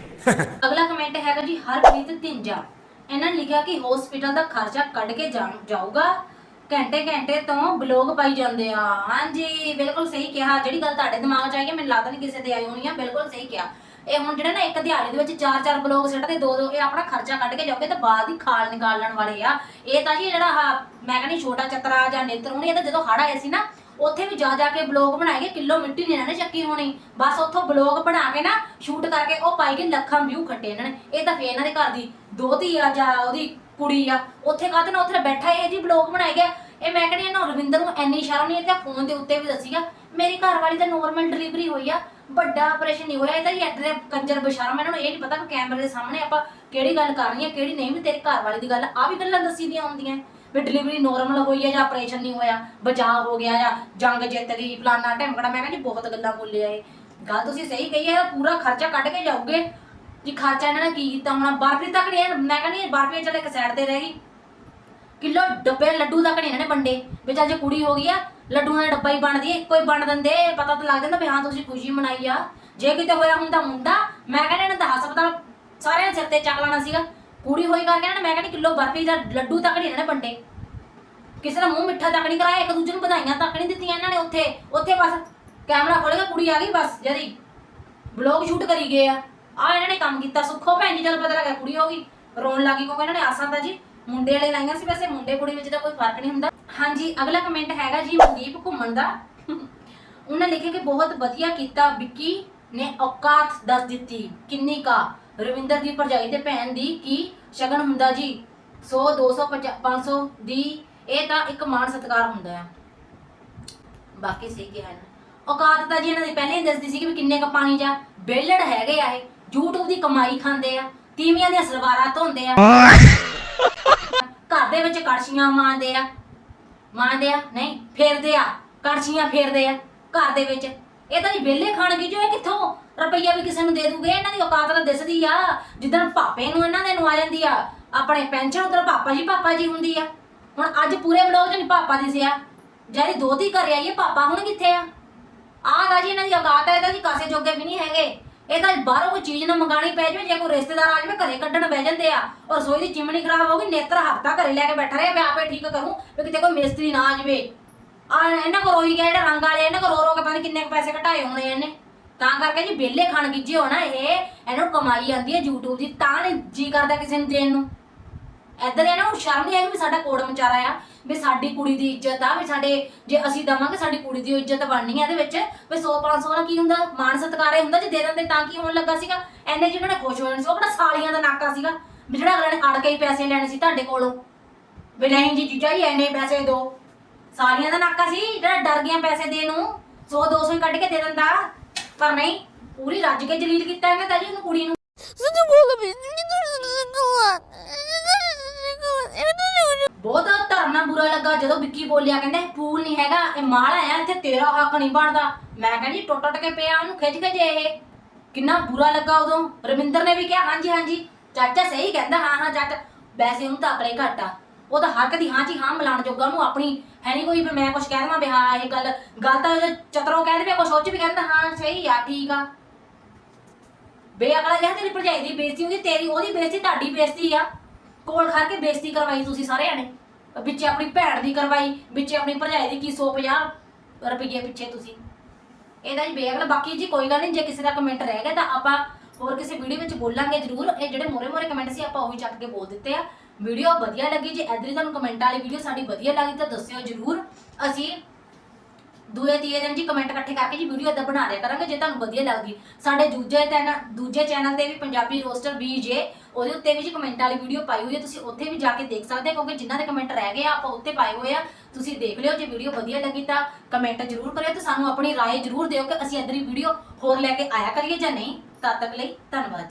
Speaker 1: ਅਗਲਾ ਕਮੈਂਟ ਹੈਗਾ ਜੀ ਹਰਪ੍ਰੀਤ ਤਿੰਜਾ ਇਹਨਾਂ ਨੇ ਲਿਖਿਆ ਕਿ ਹਸਪੀਟਲ ਦਾ ਖਰਚਾ ਕੱਢ ਕੇ ਜਾਊਗਾ। ਘੰਟੇ ਘੰਟੇ ਤੋਂ ਬਲੌਗ ਪਾਈ ਜਾਂਦੇ ਆ। ਹਾਂਜੀ, ਬਿਲਕੁਲ ਸਹੀ ਕਿਹਾ। ਜਿਹੜੀ ਗੱਲ ਤੁਹਾਡੇ ਦਿਮਾਗ 'ਚ ਆਈ ਹੈ, ਮੈਨੂੰ ਲੱਗਦਾ ਨਹੀਂ ਕਿਸੇ ਤੇ ਆਈ ਹੋਣੀ ਆ। ਬਿਲਕੁਲ ਸਹੀ ਕਿਹਾ। ਇਹ ਹੁਣ ਜਿਹੜਾ ਨਾ ਇੱਕ ਦਿਹਾੜੀ ਦੇ ਵਿੱਚ ਚਾਰ ਚਾਰ ਬਲੌਗ ਸਿੱਟਦੇ, ਦੋ ਦੋ, ਇਹ ਆਪਣਾ ਖਰਚਾ ਕੱਢ ਕੇ ਜਾਓਗੇ ਤੇ ਬਾਅਦ ਹੀ ਖਾਲ ਨਿਕਾਲਣ ਵਾਲੇ ਆ। ਇਹ ਤਾਂ ਜੀ ਜਿਹੜਾ ਆਹ, ਮੈਂ ਕਹਿੰਦੀ ਛੋਟਾ ਚਤਰਾ ਜਾਂ ਨੇਤਰ ਹੋਣੀ, ਇਹ ਤਾਂ ਜਦੋਂ ਹੜ ਆਏ ਸੀ ਨਾ, ਉੱਥੇ ਵੀ ਜਾ ਜਾ ਕੇ ਬਲੌਗ ਬਣਾਏਗੇ, ਕਿਲੋ ਮਿੱਟੀ ਨਹੀਂ ਇਹਨਾਂ ਨੇ ਚੱਕੀ ਹੋਣੀ। ਬਸ ਉੱਥੋਂ ਬਲੌਗ ਬਣਾ ਕੇ ਨਾ, ਸ਼ੂਟ ਕਰਕੇ ਉਹ ਪਾਏਗੇ, ਲੱਖਾਂ ਵਿਊ ਖੱਟੇ ਇਹਨਾਂ ਨੇ। ਇਹ ਤਾਂ ਫੇਰ ਇਹਨਾਂ ਦੇ ਘਰ ਦੀ ਦੋਤੀ ਆ ਜਾਂ ਉਹਦੀ ਕੁੜੀ ਆ, ਉੱਥੇ ਕਾਹਤੇ ਨਾ ਉੱਥੇ ਬੈਠਾ ਇਹ ਜੀ ਬਲੌਗ ਬਣਾਏ ਗਿਆ ਇਹ ਮੈਂ ਕਹਿੰਦੀ ਇਹਨਾਂ ਰਵਿੰਦਰ ਨੂੰ ਇੰਨੀ ਸ਼ਰਮ ਨਹੀਂ ਤੇ ਫੋਨ ਦੇ ਉੱਤੇ ਵੀ ਦੱਸੀਗਾ ਮੇਰੀ ਘਰ ਵਾਲੀ ਤਾਂ ਨੋਰਮਲ ਡਿਲੀਵਰੀ ਹੋਈ ਆ, ਵੱਡਾ ਆਪਰੇਸ਼ਨ ਨਹੀਂ ਹੋਇਆ ਇਹ ਤਾਂ ਐਟ ਦੇ ਕੰਜਰ ਬਸ਼ਰਮ ਇਹਨਾਂ ਨੂੰ ਇਹ ਨਹੀਂ ਪਤਾ ਕਿ ਕੈਮਰੇ ਦੇ ਸਾਹਮਣੇ ਆਪਾਂ ਕਿਹੜੀ ਗੱਲ ਕਰਨੀ ਆ, ਕਿਹੜੀ ਨਹੀਂ, ਵੀ ਤੇਰੀ ਘਰ ਵਾਲੀ ਦੀ ਗੱਲ ਆ ਵੀ ਗੱਲਾਂ ਦੱਸੀ ਦੀਆਂ ਹੁੰਦੀਆਂ, ਵੀ ਡਿਲੀਵਰੀ ਨੋਰਮਲ ਹੋਈ ਹੈ ਜਾਂ ਆਪਰੇਸ਼ਨ ਨਹੀਂ ਹੋਇਆ, ਬਚਾਅ ਹੋ ਗਿਆ ਜਾਂ ਜੰਗ ਜਿੱਤ ਗਈ, ਫਲਾਨਾ ਢਿਮਕੜਾ, ਮੈਂ ਕਹਿੰਦੀ ਬਹੁਤ ਗੱਲਾਂ ਬੋਲਿਆ ਇਹ, ਗੱਲ ਤੁਸੀਂ ਸਹੀ ਕਹੀ ਹੈ ਇਹਦਾ ਪੂਰਾ ਖਰਚਾ ਕੱਢ ਕੇ ਜਾਓਗੇ ਜੀ ਖਰਚਾ ਇਹਨਾਂ ਨੇ ਕੀ ਕੀਤਾ ਹੋਣਾ? ਬਰਫੀ ਤੱਕ ਨਹੀਂ ਮੈਂ ਕਹਿੰਦੀ, ਬਰਫੀ ਚੱਲ ਇੱਕ ਸਾਈਡ ਤੇ ਰਹਿ ਗਈ। ਕਿਲੋ ਡੱਬੇ ਲੱਡੂ ਤੱਕ ਨਹੀਂ ਇਹਨਾਂ ਨੇ ਵੰਡੇ। ਵੀ ਚੱਲ ਜੇ ਕੁੜੀ ਹੋ ਗਈ ਆ ਲੱਡੂਆਂ ਦਾ ਡੱਬਾ ਹੀ ਬਣਦੀ ਹੈ ਇੱਕੋ ਹੀ ਵੰਡ ਦਿੰਦੇ ਪਤਾ ਤਾਂ ਲੱਗ ਜਾਂਦਾ ਵੀ ਹਾਂ, ਤੁਸੀਂ ਖੁਸ਼ੀ ਮਨਾਈ ਆ। ਜੇ ਕਿਤੇ ਹੋਇਆ ਹੁੰਦਾ ਮੁੰਡਾ, ਮੈਂ ਕਹਿੰਦਾ ਇਹਨਾਂ ਦਾ ਹਸਪਤਾਲ ਸਾਰਿਆਂ ਦੇ ਸਿਰ ਤੇ ਚੱਕ ਲੈਣਾ ਸੀਗਾ। ਕੁੜੀ ਹੋਈ ਕਰਕੇ ਇਹਨਾਂ ਨੇ ਮੈਂ ਕਹਿੰਦੀ ਕਿਲੋ ਬਰਫੀ ਦਾ ਲੱਡੂ ਤੱਕ ਨਹੀਂ ਇਹਨਾਂ ਨੇ ਵੰਡੇ। ਕਿਸੇ ਦਾ ਮੂੰਹ ਮਿੱਠਾ ਤੱਕ ਨਹੀਂ ਕਰਾਇਆ, ਇੱਕ ਦੂਜੇ ਨੂੰ ਵਧਾਈਆਂ ਤੱਕ ਨਹੀਂ ਦਿੱਤੀਆਂ ਇਹਨਾਂ ਨੇ ਉੱਥੇ। ਉੱਥੇ ਬਸ ਕੈਮਰਾ ਖੋਲੇਗਾ ਕੁੜੀ ਆ ਗਈ ਬਸ, ਜਦੀ। ਬਲੌਗ ਸ਼ੂਟ ਕਰੀ ਗਏ ਆ। ਆ ਇਹਨਾਂ ਨੇ ਕੰਮ ਕੀਤਾ ਸੁੱਖੋ ਭੈਣ ਜੀ ਜਦ ਪਤਾ ਲੱਗਾ ਕੁੜੀ ਹੋ ਗਈ। ਰੋਣ ਲੱਗੀ ਕਿਉਂਕਿ ਇਹਨਾਂ ਨੇ ਆਸਾਂ ਤਾਂ ਜੀ ਮੁੰਡੇ ਵਾਲੇ ਲਾਈਆਂ ਸੀ, ਵੈਸੇ ਮੁੰਡੇ ਕੁੜੀ ਵਿੱਚ ਤਾਂ ਕੋਈ ਫ਼ਰਕ ਨਹੀਂ ਹੁੰਦਾ। ਹਾਂਜੀ, ਅਗਲਾ ਕਮੈਂਟ ਹੈਗਾ ਜੀ ਮਨਦੀਪ ਘੁੰਮਣ ਦਾ। ਉਹਨਾਂ ਲਿਖਿਆ ਕਿ ਬਹੁਤ ਵਧੀਆ ਕੀਤਾ, ਵਿੱਕੀ ਨੇ ਔਕਾਤ ਦੱਸ ਦਿੱਤੀ। ਕਿੰਨੀ ਕਾ? ਰਵਿੰਦਰ ਦੀ ਭਰਜਾਈ ਤੇ ਭੈਣ ਦੀ ਕੀ ਸ਼ਗਨ ਹੁੰਦਾ ਜੀ? 100 200 500 ਦੀ, ਇਹ ਤਾਂ ਇੱਕ ਮਾਣ ਸਤਿਕਾਰ ਹੁੰਦਾ ਆ। ਬਾਕੀ ਸਹੀ ਕਿਹਾ ਹਨ ਔਕਾਤ ਤਾਂ ਜੀ ਇਹਨਾਂ ਦੀ ਪਹਿਲੇ ਹੀ ਦੱਸਦੀ ਸੀ ਕਿ ਵੀ ਕਿੰਨੇ ਕ ਪਾਣੀ ਜਾ ਬੇਲੜ ਹੈਗੇ ਆ ਇਹ। YouTube ਦੀ ਕਮਾਈ ਖਾਂਦੇ ਆ, ਤੀਵੀਆਂ ਦੀਆਂ ਸਲਵਾਰਾਂ ਧੋਂਦੇ ਆ। ਘਰ ਦੇ ਵਿੱਚ ਕੜਛੀਆਂ ਮਾਂਜਦੇ ਆ। ਮਾਂਜਦੇ ਆ, ਨਹੀਂ, ਫੇਰਦੇ ਆ, ਕੜਛੀਆਂ ਫੇਰਦੇ ਆ ਘਰ ਦੇ ਵਿੱਚ। ਇਹ ਤਾਂ ਜੀ ਵਿਹਲੇ ਖਾਣਗੇ ਜੋ ਇਹ ਕਿੱਥੋਂ ਰੁਪਈਆ ਵੀ ਕਿਸੇ ਨੂੰ ਦੇ ਦੂਗੇ? ਇਹਨਾਂ ਦੀ ਔਕਾਤ ਤਾਂ ਦਿਸਦੀ ਆ। ਜਿੱਦਣ ਪਾਪੇ ਨੂੰ ਇਹਨਾਂ ਦੇ ਨੂੰ ਆ ਜਾਂਦੀ ਆ, ਆਪਣੇ ਪੈਨਸ਼ਨ ਉਧਰ ਪਾਪਾ ਜੀ ਪਾਪਾ ਜੀ ਹੁੰਦੀ ਆ। ਹੁਣ ਅੱਜ ਪੂਰੇ ਵਲੋਗ 'ਚ ਨਹੀਂ ਪਾਪਾ ਦਿਸਿਆ ਜਿਹੜੀ ਦੋਤੀ ਘਰੇ ਆਈਏ, ਪਾਪਾ ਹੁਣ ਕਿੱਥੇ ਆ? ਆਹ ਦਾ ਜੀ ਇਹਨਾਂ ਦੀ ਔਕਾਤ ਹੈ ਇਹਦਾ ਜੀ ਕਾਸੇ ਜੋਗੇ ਵੀ ਨਹੀਂ ਹੈਗੇ। ਇਹ ਤਾਂ ਬਾਹਰੋਂ ਕੋਈ ਚੀਜ਼ ਨਾ ਮੰਗਾਣੀ ਪੈ ਜਾਵੇ, ਜੇ ਕੋਈ ਰਿਸ਼ਤੇਦਾਰ ਆ ਜਾਵੇ ਘਰੇ ਕੱਢਣ ਬਹਿ ਜਾਂਦੇ ਆ। ਔਰ ਰਸੋਈ ਦੀ ਚਿਮਣੀ ਖਰਾਬ ਹੋ ਗਈ, ਨੇਤਰ ਹਫਤਾ ਘਰੇ ਲੈ ਕੇ ਬੈਠਾ ਰਿਹਾ, ਮੈਂ ਆਪੇ ਠੀਕ ਕਰੂੰ ਵੀ ਕਿਤੇ ਕੋਈ ਮਿਸਤਰੀ ਨਾ ਆ ਜਾਵੇ। ਆ ਇਹਨਾਂ ਕੋ ਰੋਈ ਗਿਆ, ਜਿਹੜਾ ਰੰਗ ਵਾਲੇ ਇਹਨਾਂ ਕੋ ਰੋ ਰੋ ਕੇ ਪਤਾ ਨੀ ਕਿੰਨੇ ਕੁ ਪੈਸੇ ਘਟਾਏ ਹੋਣੇ ਇਹਨੇ। ਤਾਂ ਕਰਕੇ ਜੀ ਵਿਹਲੇ ਖਾਣ ਗਿੱਜੇ ਹੋਣਾ ਇਹ, ਇਹਨੂੰ ਕਮਾਈ ਆਂਦੀ ਹੈ YouTube ਦੀ, ਤਾਂ ਨੀ ਜੀ ਕਰਦਾ ਕਿਸੇ ਨੂੰ ਦੇਣ ਨੂੰ। ਇੱਧਰ ਇਹਨਾਂ ਨੂੰ ਸ਼ਰਮ ਨਹੀਂ ਆਈ ਵੀ ਸਾਡਾ ਕੋੜ ਮਚਾਰਾ ਆ, ਵੀ ਸਾਡੀ ਕੁੜੀ ਦੀ ਇੱਜ਼ਤ ਆ, ਵੀ ਸਾਡੇ ਜੇ ਅਸੀਂ ਦਵਾਂਗੇ ਸਾਡੀ ਕੁੜੀ ਦੀ ਇੱਜ਼ਤ ਬਣਨੀ ਆ ਇਹਦੇ ਵਿੱਚ, ਵੀ 100 500 ਨਾਲ ਕੀ ਹੁੰਦਾ? ਮਾਣ ਸਤਿਕਾਰੇ ਹੁੰਦਾ, ਜੇ ਦੇ ਦਿੰਦੇ ਤਾਂ ਕੀ ਹੋਣ ਲੱਗਾ ਸੀਗਾ? ਐਨੇ ਜਿਹਨਾਂ ਨੇ ਖੁਸ਼ ਹੋ ਜਾਣਾ ਸੀ, ਉਹ ਕਿਹੜਾ ਸਾਲੀਆਂ ਦਾ ਨਾਕਾ ਸੀਗਾ? ਵੀ ਜਿਹੜਾ ਅਗਲੇ ਨੇ ਅੜ ਕੇ ਹੀ ਪੈਸੇ ਲੈਣੇ ਸੀ ਤੁਹਾਡੇ ਕੋਲੋਂ। ਵੀ ਨਹੀਂ ਜੀ ਜੀਜਾ ਜੀ ਐਨੇ ਪੈਸੇ ਦਿਓ ਸਾਲੀਆਂ ਦਾ ਨਾਕਾ ਸੀ, ਜਿਹੜਾ ਡਰ ਗਿਆ ਪੈਸੇ ਦੇਣ ਨੂੰ 100 200 ਹੀ ਕੱਢ ਕੇ ਦੇ ਦਿੰਦਾ। ਪਰ ਨਹੀਂ, ਪੂਰੀ ਰੱਜ ਕੇ ਜਲੀਲ ਕੀਤਾ ਇਹਨੇ ਤਾਂ ਜੀ ਉਹਨੂੰ ਕੁੜੀ ਨੂੰ। ਬਹੁਤ ਧਰਨਾ ਬੁਰਾ ਲੱਗਾ, ਜਦੋਂ ਵਿੱਕੀ ਬੋਲਿਆ ਕਹਿੰਦਾ ਇਹ ਫੂਲ ਨਹੀਂ ਹੈਗਾ, ਇਹ ਮਾਲ ਆਇਆ ਇੱਥੇ ਤੇਰਾ ਹੱਕ ਨਹੀਂ ਬਣਦਾ। ਮੈਂ ਕਹਿੰਦੀ ਟੁੱਟ ਟੁੱਟ ਕੇ ਪਿਆ ਉਹਨੂੰ ਖਿੱਚ ਖਿੱਚ ਇਹ। ਕਿੰਨਾ ਬੁਰਾ ਲੱਗਾ ਉਦੋਂ। ਰਵਿੰਦਰ ਨੇ ਵੀ ਕਿਹਾ, ਹਾਂਜੀ ਹਾਂਜੀ। ਚਾਚਾ ਸਹੀ ਕਹਿੰਦਾ, ਹਾਂ ਹਾਂ ਚਾਚਾ ਵੈਸੇ ਉਹਨੂੰ ਤਾਂ ਅਕਲੇ ਘੱਟ ਆ। ਉਹ ਤਾਂ ਹਰ ਕਦੀ ਹਾਂ ਜੀ, ਹਾਂ, ਮਿਲਾਣ ਜੋਗਾ ਉਹਨੂੰ ਆਪਣੀ ਹੈ ਨਹੀਂ ਕੋਈ ਵੀ ਮੈਂ ਕੁਝ ਕਹਿ ਦਵਾਂ ਵੀ ਹਾਂ, ਇਹ ਗੱਲ ਗੱਲ ਤਾਂ ਚਤਰੋ ਕਹਿ ਦੇਵੇ ਕੁਝ ਸੋਚ ਵੀ ਕਹਿੰਦਾ, ਹਾਂ, ਸਹੀ ਆ, ਠੀਕ ਆ। ਬੇਅਕਲਾ ਜਿਹਾ ਤੇਰੀ ਭਰਜਾਈ ਦੀ ਬੇਇੱਜ਼ਤੀ ਹੋਈ ਤੇਰੀ ਉਹਦੀ ਬੇਇੱਜ਼ਤੀ, ਤੁਹਾਡੀ ਬੇਇੱਜ਼ਤੀ ਆ। ਕੋਲ ਖੜ ਕੇ ਬੇਇੱਜ਼ਤੀ ਕਰਵਾਈ ਤੁਸੀਂ ਸਾਰਿਆਂ ਨੇ। ਵਿੱਚੇ ਆਪਣੀ ਭੈਣ ਦੀ ਕਰਵਾਈ, ਵਿੱਚੇ ਆਪਣੀ ਭਰਜਾਈ ਦੀ ਕੀ 150 ਰੁਪਏ ਪਿੱਛੇ ਤੁਸੀਂ। ਇਹਦਾ ਜੀ ਬੇਅਕਲ, ਬਾਕੀ ਜੀ ਕੋਈ ਗੱਲ ਨਹੀਂ, ਜੇ ਕਿਸੇ ਦਾ ਕਮੈਂਟ ਰਹਿ ਗਿਆ ਤਾਂ ਆਪਾਂ ਹੋਰ ਕਿਸੇ ਵੀਡੀਓ ਵਿੱਚ ਬੋਲਾਂਗੇ ਜ਼ਰੂਰ। ਇਹ ਜਿਹੜੇ ਮੋਰੇ ਮੋਰੇ ਕਮੈਂਟ ਸੀ, ਆਪਾਂ ਉਹੀ ਚੱਕ ਕੇ ਬੋਲ ਦਿੱਤੇ ਆ। ਵੀਡੀਓ ਵਧੀਆ ਲੱਗੀ ਜੇ ਐਦਰੀ ਤੁਹਾਨੂੰ ਕਮੈਂਟ ਵਾਲੀ ਵੀਡੀਓ ਸਾਡੀ ਵਧੀਆ ਲੱਗੀ ਤਾਂ ਦੱਸਿਓ ਜ਼ਰੂਰ। ਅਸੀਂ ਦੂਏ ਤੀਏ ਦਿਨ ਜੀ ਕਮੈਂਟ ਇਕੱਠੇ ਕਰਕੇ ਜੀ ਵੀਡੀਓ ਇਦਾਂ ਬਣਾ ਦਿਆ ਕਰਾਂਗੇ ਜੇ ਤੁਹਾਨੂੰ ਵਧੀਆ ਲੱਗਦੀ ਸਾਡੇ ਦੂਜੇ ਚੈਨਲ ਦੂਜੇ ਚੈਨਲ ਤੇ ਵੀ ਪੰਜਾਬੀ ਰੋਸਟਰ ਵੀਜੇ ਉਹਦੇ ਉੱਤੇ ਵੀ ਜੀ ਕਮੈਂਟ ਵਾਲੀ ਵੀਡੀਓ ਪਾਈ ਹੋਈ ਹੈ ਤੁਸੀਂ ਉੱਥੇ ਵੀ ਜਾ ਕੇ ਦੇਖ ਸਕਦੇ ਹੋ ਕਿਉਂਕਿ ਜਿਨ੍ਹਾਂ ਦੇ ਕਮੈਂਟ ਰਹਿ ਗਏ ਆ ਆਪਾਂ ਉੱਤੇ ਪਾਏ ਹੋਏ ਆ ਤੁਸੀਂ ਦੇਖ ਲਿਓ ਜੇ ਵੀਡੀਓ ਵਧੀਆ ਲੱਗੀ ਤਾਂ ਕਮੈਂਟ ਜ਼ਰੂਰ ਕਰਿਓ ਤੇ ਸਾਨੂੰ ਆਪਣੀ رائے ਜ਼ਰੂਰ ਦਿਓ ਕਿ ਅਸੀਂ ਇਦਾਂ ਦੀ ਵੀਡੀਓ ਹੋਰ ਲੈ ਕੇ ਆਇਆ ਕਰੀਏ ਜਾਂ ਨਹੀਂ ਤਦ ਤੱਕ ਲਈ ਧੰਨਵਾਦ